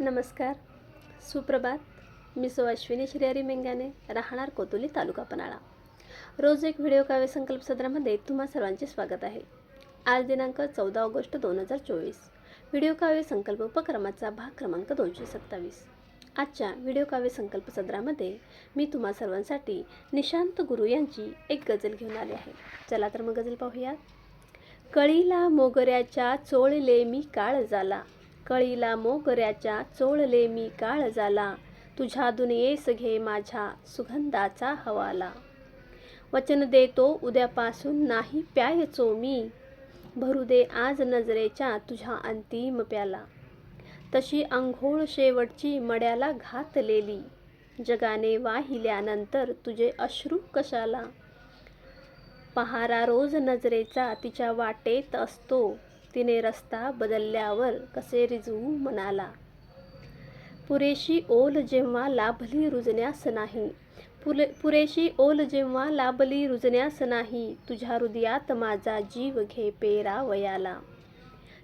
नमस्कार. सुप्रभात. मी सो अश्विनी श्रीहरी मेंगाने राहणार कोतुली तालुका पन्हाळा. रोज एक व्हिडिओ काव्य संकल्प सत्रामध्ये तुम्हा सर्वांचे स्वागत आहे. आज दिनांक चौदा ऑगस्ट दोन हजार चोवीस. व्हिडिओ काव्य संकल्प उपक्रमाचा भाग क्रमांक दोनशे सत्तावीस. आजच्या व्हिडिओ काव्य संकल्प सत्रामध्ये मी तुम्हा सर्वांसाठी निशांत गुरु यांची एक गजल घेऊन आली आहे. चला तर मग गजल पाहूयात. कळीला मोगऱ्याच्या चोळले मी काळ झाला. कळीला मोगऱ्याच्या चोळले मी काळ झाला तुझ्या दुनियेस घे माझ्या सुगंधाचा हवाला. वचन देतो उद्यापासून नाही प्यायचो मी. भरू दे आज नजरेच्या तुझ्या अंतिम प्याला. तशी अंघोळ शेवटची मड्याला घातलेली. जगाने वाहिल्यानंतर तुझे अश्रू कशाला? पहारा रोज नजरेचा तिच्या वाटेत असतो. तिने रस्ता बदलल्यावर कसे रिजवू म्हणाला पुरेशी ओल जेव्हा लाभली रुजण्यास नाही. पुले पुरेशी ओल जेव्हा लाभली रुजण्यास नाही तुझ्या हृदयात माझा जीव घे पेरा वयाला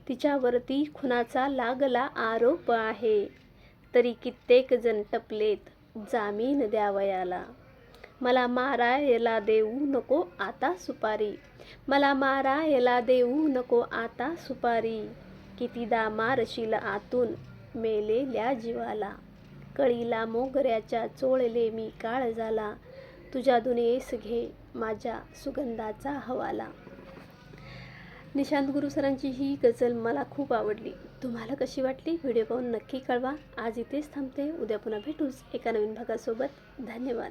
तिच्यावरती खुनाचा लागला आरोप आहे तरी कित्येक जण टपलेत जामीन द्यावयाला. मला मारायला देऊ नको आता सुपारी. मला मारायला देऊ नको आता सुपारी. कितीदा मारशील आतून मेलेल्या जीवाला. कळीला मोगऱ्याच्या चोळले मी काळ झाला. तुझ्या दुनियेस घे माझ्या सुगंधाचा हवाला. निशांत गुरु सरांची ही गझल मला खूप आवडली. तुम्हाला कशी वाटली? व्हिडिओ पाहून नक्की कळवा. आज इथेच थांबते. उद्या पुन्हा भेटूच एका नवीन भागासोबत. धन्यवाद.